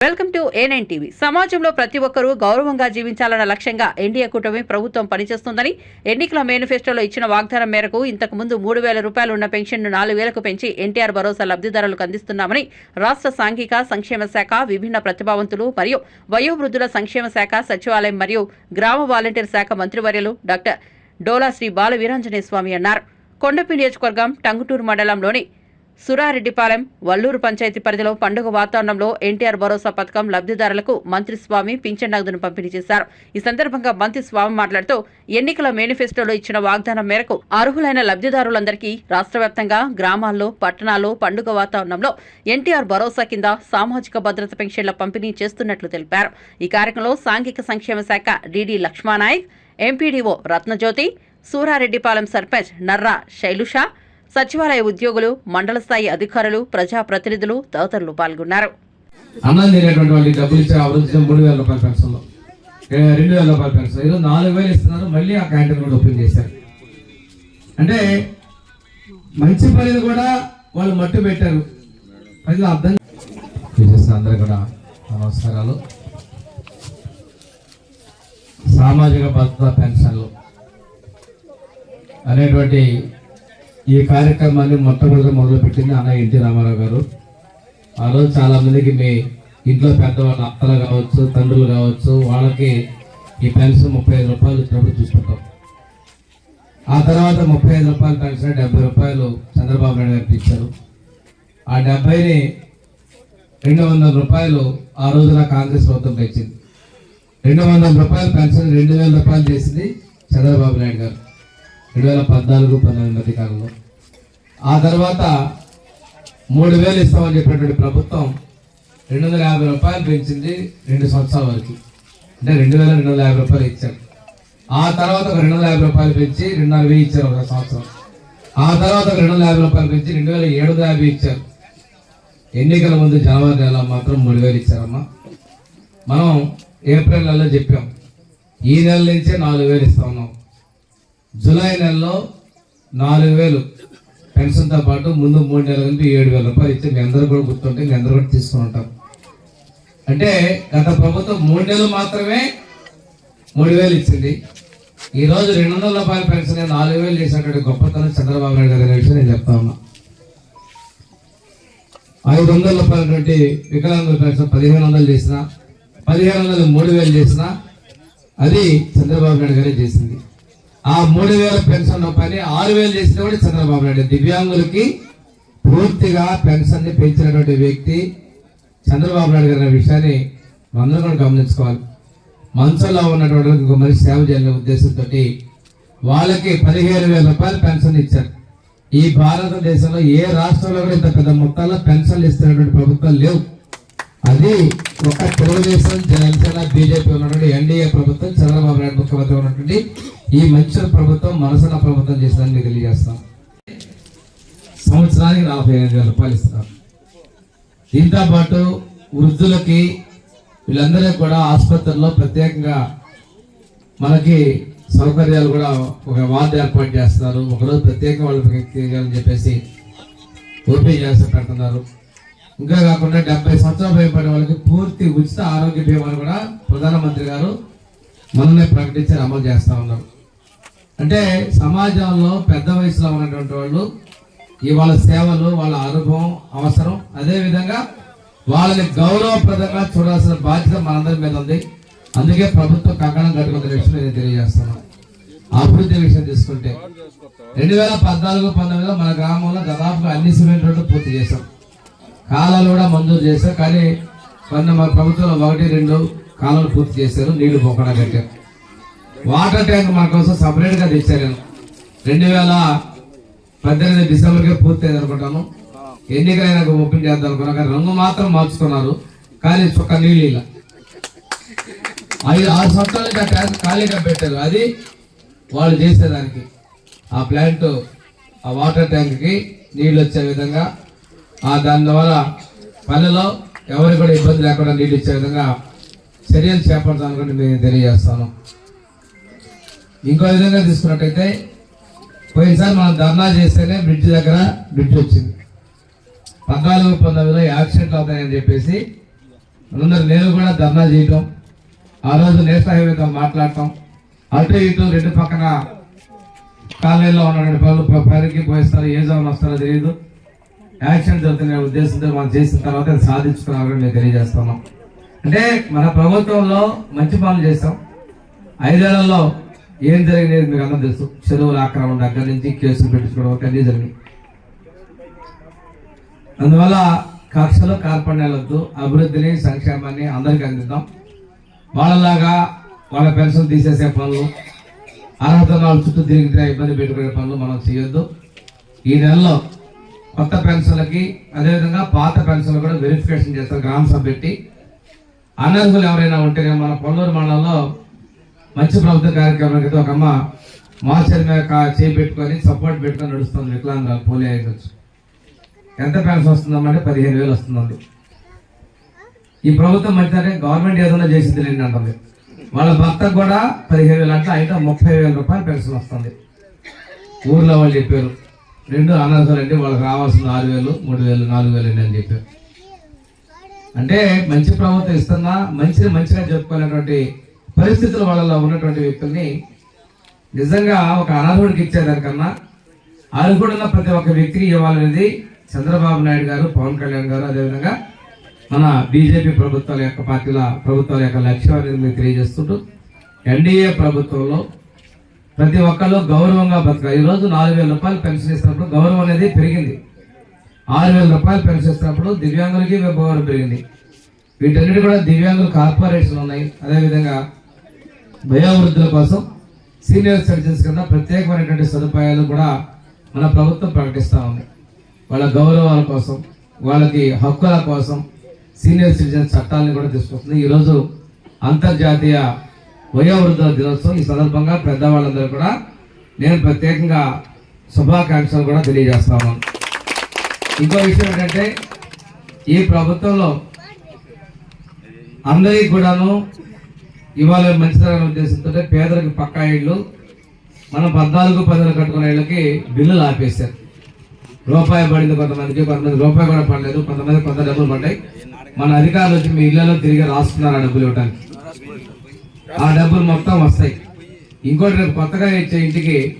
Welcome to A9 TV. సమాజంలో ప్రతి ఒక్కరూ గౌరవంగా జీవించాలన్న లక్ష్యంగా ఎన్డీఏ కూటమి ప్రభుత్వం పనిచేస్తుందని ఎన్నికల మేనిఫెస్టోలో ఇచ్చిన వాగ్దానం మేరకు ఇంతకు ముందు మూడు వేల రూపాయలు ఉన్న పెన్షన్ను నాలుగు వేలకు పెంచి ఎన్టీఆర్ భరోసా లబ్ధిదారులకు అందిస్తున్నామని రాష్ట్ర సాంఘిక సంక్షేమ శాఖ విభిన్న ప్రతిభావంతులు మరియు వయోవృద్ధుల సంక్షేమ శాఖ సచివాలయం మరియు గ్రామ వాలంటీర్ శాఖ మంత్రివర్యులు డాక్టర్ డోలా శ్రీ బాల వీరాంజనేయ స్వామి అన్నారు. కొండపి నియోజకవర్గం టంగుటూరు మండలంలోని సురారెడ్డిపాలెం వల్లూరు పంచాయతీ పరిధిలో పండుగ వాతావరణంలో ఎన్టీఆర్ భరోసా పథకం లబ్ధిదారులకు మంత్రి స్వామి పింఛన్ నగదును పంపిణీ చేశారు. ఈ సందర్భంగా మంత్రి స్వామి మాట్లాడుతూ ఎన్నికల మేనిఫెస్టోలో ఇచ్చిన వాగ్దానం మేరకు అర్హులైన లబ్ధిదారులందరికీ రాష్ట్రవ్యాప్తంగా గ్రామాల్లో పట్టణాల్లో పండుగ వాతావరణంలో ఎన్టీఆర్ భరోసా కింద సామాజిక భద్రత పెన్షన్ల పంపిణీ చేస్తున్నట్లు తెలిపారు. ఈ కార్యక్రమంలో సాంఘిక సంక్షేమ శాఖ డీడీ లక్ష్మానాయక్ ఎంపీడీఓ రత్నజ్యోతి సూరారెడ్డిపాలెం సర్పంచ్ నర్రా శైలుషా సచివాలయ ఉద్యోగులు మండల స్థాయి అధికారులు ప్రజాప్రతినిధులు తదితరులు పాల్గొన్నారు. అన్నం తినేటువంటి వాళ్ళకి డబ్బులు ఇచ్చి అభివృద్ధి మూడు వేల రూపాయల పెన్షన్లో. రెండు వేల రూపాయల పెన్షన్. ఈరోజు నాలుగు వేలు ఇస్తున్నారు మళ్ళీ ఆ క్యాంటీన్ కూడా ఓపెన్ చేశారు. అంటే మంచి పనిని కూడా వాళ్ళు మట్టు పెట్టారు. ప్రజలు అర్థం చేసేసిన అందరూ కూడా నమస్కారాలు. సామాజిక భద్రత పెన్షన్లు అనేటువంటి ఈ కార్యక్రమాన్ని మొట్టమొదటి మొదలుపెట్టింది అన్న ఎన్టీ రామారావు గారు. ఆ రోజు చాలామందికి మీ ఇంట్లో పెద్దవాళ్ళ అత్తలు కావచ్చు తండ్రులు కావచ్చు వాళ్ళకి ఈ పెన్షన్ ముప్పై ఐదు రూపాయలు ఇచ్చినప్పుడు చూసుకుంటాం ఆ తర్వాత ముప్పై ఐదు రూపాయలు పెన్షన్ డెబ్బై రూపాయలు చంద్రబాబు నాయుడు గారికి ఇచ్చారు. ఆ డెబ్బైని రెండు వందల రూపాయలు ఆ రోజున కాంగ్రెస్ ప్రభుత్వం పెంచింది రెండు వందల రూపాయలు పెన్షన్ రెండు వేల రూపాయలు చేసింది చంద్రబాబు నాయుడు గారు. రెండు వేల పద్నాలుగు పన్నెండు మధ్య కాలంలో. ఆ తర్వాత మూడు వేలు ఇస్తామని చెప్పినటువంటి ప్రభుత్వం రెండు వందల యాభై రూపాయలు పెంచింది రెండు సంవత్సరాల వరకు. అంటే రెండు వేల రెండు వందల యాభై రూపాయలు ఇచ్చారు. ఆ తర్వాత ఒక రెండు వందల యాభై రూపాయలు పెంచి రెండున్నర వెయ్యి ఇచ్చారు ఒక సంవత్సరం. ఆ తర్వాత ఒక రెండు వందల యాభై రూపాయలు పెంచి రెండు వేల ఏడు వందల యాభై ఇచ్చారు. ఎన్నికల ముందు జనవరి నెల మాత్రం మూడు వేలు ఇచ్చారమ్మా. మనం ఏప్రిల్ నెలలో చెప్పాం. ఈ నెల నుంచే నాలుగు వేలు ఇస్తా ఉన్నాం. జూలై నెలలో నాలుగు వేలు పెన్షన్తో పాటు ముందు మూడు నెలల కలిపి ఏడు వేల రూపాయలు ఇచ్చి మీ అందరూ కూడా గుర్తుంటే మీ అందరూ కూడా తీసుకుని ఉంటాం. అంటే గత ప్రభుత్వం మూడు నెలలు మాత్రమే మూడు వేలు ఇచ్చింది. ఈరోజు రెండు వందల రూపాయల పెన్షన్ నాలుగు వేలు చేసినటువంటి గొప్పతనం చంద్రబాబు నాయుడు గారి విషయం నేను చెప్తా ఉన్నా. ఐదు వందల రూపాయలటువంటి వికలాంగుల పెన్షన్ పదిహేను వందలు చేసిన పదిహేను వందలు మూడు వేలు చేసిన అది చంద్రబాబు నాయుడు గారే చేసింది. ఆ మూడు వేల పెన్షన్ పని ఆరు వేలు చేసిన కూడా చంద్రబాబు నాయుడు. దివ్యాంగులకి పూర్తిగా పెన్షన్ని పెంచినటువంటి వ్యక్తి చంద్రబాబు నాయుడు గారి విషయాన్ని మనందరం కూడా గమనించుకోవాలి. మంచంలో ఉన్నటువంటి ఒక ఇంకో మనిషి సేవ చేయాలనే ఉద్దేశంతో వాళ్ళకి పదిహేను వేల రూపాయలు పెన్షన్ ఇచ్చారు. ఈ భారతదేశంలో ఏ రాష్ట్రంలో కూడా ఇంత పెద్ద మొత్తాల్లో పెన్షన్లు ఇస్తున్నటువంటి ప్రభుత్వం లేవు. అది ఒక తెలుగుదేశం జనసేన బీజేపీ ఉన్నటువంటి ఎన్డీఏ ప్రభుత్వం చంద్రబాబు నాయుడు ముఖ్యమంత్రి ఉన్నటువంటి ఈ మంచి ప్రభుత్వం మనసున ప్రభుత్వం చేసిందని మీకు తెలియజేస్తాం. సంవత్సరానికి నలభై ఐదు వేల రూపాయలు ఇస్తున్నారు. దీంతో పాటు వృద్ధులకి వీళ్ళందరికీ కూడా ఆసుపత్రుల్లో ప్రత్యేకంగా మనకి సౌకర్యాలు కూడా ఒక వార్డు ఏర్పాటు చేస్తున్నారు. ఒకరోజు ప్రత్యేకంగా వాళ్ళకి అని చెప్పేసి ఓపీ చేస్తూ పెడుతున్నారు. ఇంకా కాకుండా డెబ్బై సంవత్సరాలు పైబడిన వాళ్ళకి పూర్తి ఉచిత ఆరోగ్య బీమాను కూడా ప్రధానమంత్రి గారు మొన్ననే ప్రకటించి అమలు చేస్తా ఉన్నారు. అంటే సమాజంలో పెద్ద వయసులో ఉన్నటువంటి వాళ్ళు ఇవాళ సేవలు వాళ్ళ అనుభవం అవసరం. అదేవిధంగా వాళ్ళని గౌరవప్రదంగా చూడాల్సిన బాధ్యత మనందరి మీద ఉంది. అందుకే ప్రభుత్వం కంకణం కట్టుకున్న విషయం నేను తెలియజేస్తున్నాను. అభివృద్ధి విషయం తీసుకుంటే రెండు వేల పద్నాలుగు పంతొమ్మిదిలో మన గ్రామంలో దాదాపుగా అన్ని సిమెంట్ రోడ్లు పూర్తి చేశాం. కాలాలు కూడా మంజూరు చేశారు. కానీ కొన్ని మా ప్రభుత్వంలో ఒకటి రెండు కాలాలు పూర్తి చేశారు. నీళ్ళు పోకుండా కట్టారు. వాటర్ ట్యాంక్ మన కోసం సపరేట్గా తెచ్చారు. నేను రెండు వేల పద్దెనిమిది డిసెంబర్కే పూర్తి అయింది అనుకుంటాను ఎన్నికలైనా ఓపెన్ చేద్దాం అనుకున్నా కానీ రంగు మాత్రం మార్చుకున్నారు. కానీ చుక్క నీళ్ళు ఇలా. ఐదు ఆరు సంవత్సరాల నుంచి ఆ ట్యాంక్ ఖాళీగా పెట్టారు. అది వాళ్ళు చేసేదానికి. ఆ ప్లాంట్ ఆ వాటర్ ట్యాంక్కి నీళ్ళు వచ్చే విధంగా దాని ద్వారా పల్లెలో ఎవరికి కూడా ఇబ్బంది లేకుండా నీళ్ళు ఇచ్చే విధంగా చర్యలు చేపడతాను నేను తెలియజేస్తాను. ఇంకో విధంగా తీసుకున్నట్టయితే పోయినసారి మనం ధర్నా చేస్తేనే బ్రిడ్జ్ దగ్గర బ్రిడ్జ్ వచ్చింది. పద్నాలుగు పంతొమ్మిదిలో యాక్సిడెంట్లు అవుతాయని చెప్పేసి అందరు నేను కూడా ధర్నా చేయటం ఆ రోజు నేషనల్ హైవేతో మాట్లాడటం అటు ఇటు రెండు పక్కన కాలనీలో ఉన్నటువంటి పనులు పరికి పోయిస్తారు ఏ జోన్ వస్తారో తెలియదు. యాక్షన్ జరుగుతున్న ఉద్దేశంతో మనం చేసిన తర్వాత అది సాధించుకున్నామని మేము తెలియజేస్తున్నాం. అంటే మన ప్రభుత్వంలో మంచి పనులు చేస్తాం ఐదేళ్ళలో ఏం జరిగినది మీకు అందరూ తెలుసు. చెరువుల ఆక్రమణ దగ్గర నుంచి కేసులు పెట్టించుకోవడం వరకు అన్నీ జరిగింది అందువల్ల కక్షలు కార్పణ్యాలొద్దు అభివృద్ధిని సంక్షేమాన్ని అందరికీ అందిద్దాం. వాళ్ళలాగా వాళ్ళ పెన్షన్ తీసేసే పనులు అర్హత వాళ్ళ చుట్టూ తిరిగితే ఇబ్బంది పెట్టుకునే పనులు మనం చేయొద్దు. ఈ నెలలో కొత్త పెన్షన్లకి అదేవిధంగా పాత పెన్షన్లు కూడా వెరిఫికేషన్ చేస్తారు గ్రామ సభ పెట్టి అనర్హులు ఎవరైనా ఉంటే మన పొల్లూరు మండలంలో మంచి ప్రభుత్వ కార్యక్రమం ఒక అమ్మ మార్చర్ మీద సపోర్ట్ పెట్టుకొని నడుస్తుంది వికలాంగాలు పోలియో అయ్యొచ్చు ఎంత పెన్షన్ వస్తుందమ్మంటే పదిహేను వేలు వస్తుందండి. ఈ ప్రభుత్వం మంచిదంటే గవర్నమెంట్ ఏదైనా చేసింది లేని అంటుంది. వాళ్ళ భర్తకు కూడా పదిహేను వేలు అంటే అయితే ముప్పై వేల రూపాయలు పెన్షన్ వస్తుంది. ఊర్లో వాళ్ళు చెప్పారు. రెండు అనర్హులు అంటే వాళ్ళకి రావాల్సిన ఆరు వేలు మూడు వేలు నాలుగు వేలు అని చెప్పారు. అంటే మంచి ప్రభుత్వం ఇస్తున్నా మంచిని మంచిగా చెప్పుకునేటువంటి పరిస్థితుల వాళ్ళలో ఉన్నటువంటి వ్యక్తుల్ని నిజంగా ఒక అనర్హుడికి ఇచ్చేదానికన్నా అర్హుడున్న ప్రతి ఒక్క వ్యక్తికి ఇవ్వాలనేది చంద్రబాబు నాయుడు గారు పవన్ కళ్యాణ్ గారు అదేవిధంగా మన బీజేపీ ప్రభుత్వాల యొక్క పార్టీల ప్రభుత్వాల యొక్క లక్ష్యం అనేది మీకు తెలియజేస్తుంటూ ఎన్డీఏ ప్రభుత్వంలో ప్రతి ఒక్కళ్ళు గౌరవంగా బతకాలి ఈరోజు నాలుగు వేల రూపాయలు పెన్షన్ ఇస్తున్నప్పుడు గౌరవం అనేది పెరిగింది. ఆరు వేల రూపాయలు పెన్షన్ ఇస్తున్నప్పుడు దివ్యాంగులకి గౌరవం పెరిగింది. వీటన్నిటి కూడా దివ్యాంగుల కార్పొరేషన్ ఉన్నాయి. అదేవిధంగా వయోవృద్ధుల కోసం సీనియర్ సిటిజన్స్ కింద ప్రత్యేకమైనటువంటి సదుపాయాలు కూడా మన ప్రభుత్వం ప్రకటిస్తూ ఉంది. వాళ్ళ గౌరవాల కోసం వాళ్ళకి హక్కుల కోసం సీనియర్ సిటిజన్ చట్టాలను కూడా తీసుకొస్తుంది. ఈరోజు అంతర్జాతీయ వయోవృద్ధుల దినోత్సవం ఈ సందర్భంగా పెద్దవాళ్ళందరూ కూడా నేను ప్రత్యేకంగా శుభాకాంక్షలు కూడా తెలియజేస్తాను ఇంకో విషయం ఏంటంటే ఈ ప్రభుత్వంలో అందరికీ కూడాను ఇవాళ మంచిదన ఉద్దేశంతో పేదలకు పక్కా ఇళ్ళు మనం పద్నాలుగు పదులు కట్టుకునే ఇళ్ళకి బిల్లులు ఆపేశారు. రూపాయి పడింది కొంతమందికి కొంతమంది రూపాయి కూడా పడలేదు కొంతమంది కొంత డబ్బులు పడ్డాయి. మన అధికారులు వచ్చి మీ ఇళ్ళలో తిరిగి రాస్తున్నారు ఆ డబ్బులు ఇవ్వడానికి ఆ డబ్బులు మొత్తం వస్తాయి. ఇంకోటి రేపు కొత్తగా ఇచ్చే ఇంటికి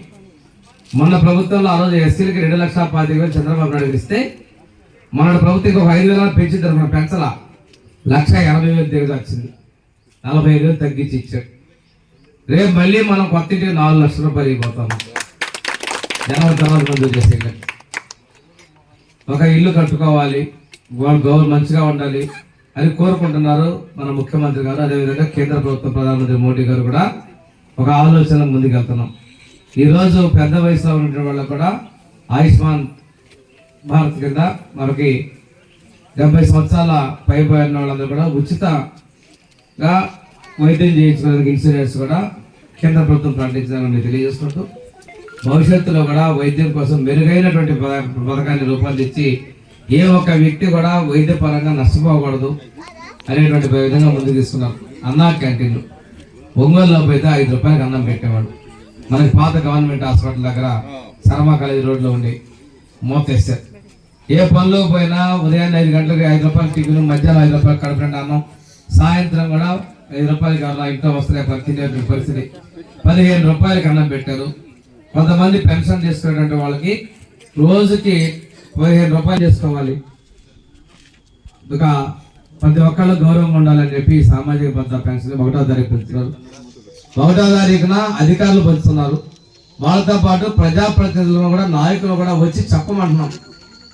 మొన్న ప్రభుత్వంలో ఆ రోజు ఎస్సీలకి రెండు లక్షల పాతిక వేలు చంద్రబాబు నాయుడు ఇస్తే మన ప్రభుత్వం ఇంకొక ఐదు వేల పెంచుతారు మన పెంచలా. లక్ష ఎనభై వేలు దిగదొచ్చింది నలభై ఐదు వేలు తగ్గించి ఇచ్చాడు. రేపు మళ్ళీ మనం కొత్త ఇంటికి నాలుగు లక్షల రూపాయలు ఇవ్వబోతాం. జనవరి తర్వాత మంజూరు చేసే ఒక ఇల్లు కట్టుకోవాలి. వాళ్ళు గౌరవ మంచిగా ఉండాలి. అని కోరుకుంటున్నారు మన ముఖ్యమంత్రి గారు. అదేవిధంగా కేంద్ర ప్రభుత్వ ప్రధానమంత్రి మోడీ గారు కూడా ఒక ఆలోచన ముందుకెళ్తున్నాం. ఈరోజు పెద్ద వయసులో ఉన్న వాళ్ళకు కూడా ఆయుష్మాన్ భారత్ కింద మనకి డెబ్బై సంవత్సరాల పైబడిన వాళ్ళందరూ కూడా ఉచితంగా వైద్యం చేయించుకోవడానికి ఇన్సూరెన్స్ కూడా కేంద్ర ప్రభుత్వం ప్రకటించాలని మీకు తెలియజేసుకుంటూ భవిష్యత్తులో కూడా వైద్యం కోసం మెరుగైనటువంటి పథకాన్ని రూపొందించి ఏ ఒక్క వ్యక్తి కూడా వైద్య పరంగా నష్టపోకూడదు అనేటువంటి విధంగా ముందుకు తీసుకున్నాం అన్నా క్యాంటీన్లు. ఒంగోలులో పోయితే ఐదు రూపాయలకి అన్నం పెట్టేవాడు మనకి పాత గవర్నమెంట్ హాస్పిటల్ దగ్గర శర్మ కాలేజ్ రోడ్లో ఉండి మోతేస్తారు ఏ పనిలో పోయినా ఉదయాన్నే ఐదు గంటలకు ఐదు రూపాయలు టిఫిన్ మధ్యాహ్నం ఐదు రూపాయలు కడుపుండి అన్నం సాయంత్రం కూడా ఐదు రూపాయలకి అలా ఇంట్లో వస్తున్నాయి తినేటువంటి పరిస్థితి. పదిహేను రూపాయలకి అన్నం పెట్టారు. కొంతమంది పెన్షన్ తీసుకునేటువంటి వాళ్ళకి రోజుకి పదిహేను రూపాయలు చేసుకోవాలి. ఇక ప్రతి ఒక్కళ్ళు గౌరవంగా ఉండాలని చెప్పి సామాజిక భద్రత పెన్షన్ ఒకటో తారీఖు పెంచుతున్నారు ఒకటో తారీఖున అధికారులు పెంచుతున్నారు వాళ్ళతో పాటు ప్రజాప్రతినిధులు కూడా నాయకులు కూడా వచ్చి చెప్పమంటున్నాం.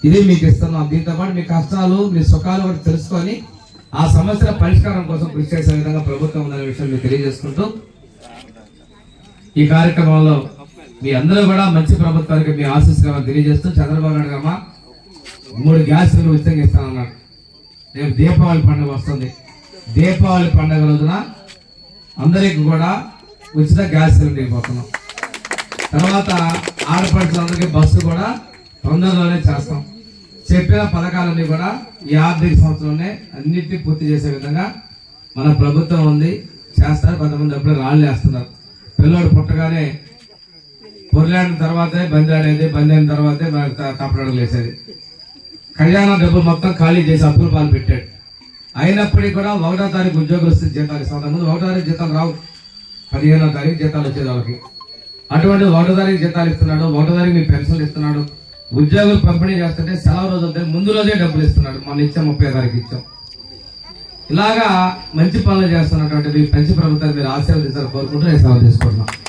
ఇది మీకు ఇస్తున్నాం. దీంతో పాటు మీ కష్టాలు మీ సుఖాలు కూడా తెలుసుకొని ఆ సమస్యల పరిష్కారం కోసం కృషి చేసే విధంగా ప్రభుత్వం ఉందనే విషయం మీకు తెలియజేసుకుంటూ ఈ కార్యక్రమంలో మీ అందరూ కూడా మంచి ప్రభుత్వానికి మీ ఆశీస్సులు తెలియజేస్తూ చంద్రబాబు నాయుడు గారు మూడు గ్యాసులు ఉచితంగా ఇస్తానన్నాడు రేపు దీపావళి పండుగ వస్తుంది. దీపావళి పండుగ రోజున అందరికి కూడా ఉచిత గ్యాస్ సిలిండర్ ఇవ్వబోతున్నాం. తర్వాత ఆడపడుచులందరికీ బస్సు కూడా తొందరలోనే చేస్తాం. చెప్పిన పథకాలన్నీ కూడా ఈ ఆర్థిక సంవత్సరంలోనే అన్నిటినీ పూర్తి చేసే విధంగా మన ప్రభుత్వం ఉంది. చేస్తారు. కొంతమంది అప్పుడే రాళ్ళు వేస్తున్నారు. పిల్లోడు పుట్టగానే పొర్లాడిన తర్వాతే బంద్ ఆడేది బంద్ అయిన తర్వాతే మనకు త- తప్పడలు వేసేది ఖజానా మొత్తం ఖాళీ చేసి అప్పుల పాలు పెట్టాడు. అయినప్పటికీ కూడా ఒకటో తారీఖు ఉద్యోగులు వస్తే జీతాలు ఇస్తాం. ముందు ఒకటో తారీఖు జీతాలు రావు. పదిహేనో తారీఖు జీతాలు వచ్చేది వాళ్ళకి. అటువంటి ఒకటో తారీఖు జీతాలు ఇస్తున్నాడు ఒకటో తారీఖు మీ పెన్షన్లు ఇస్తున్నాడు. ఉద్యోగులు పంపిణీ చేస్తుంటే సెలవు రోజు వద్ద ముందు రోజే డబ్బులు ఇస్తున్నాడు. మొన్న ఇచ్చాం ముప్పై తారీఖు ఇచ్చాం. ఇలాగా మంచి పనులు చేస్తున్నటువంటి మీ మంచి ప్రభుత్వాన్ని మీరు ఆశీర్వదించాలని కోరుకుంటూ నేను సెలవు తీసుకుంటున్నాను.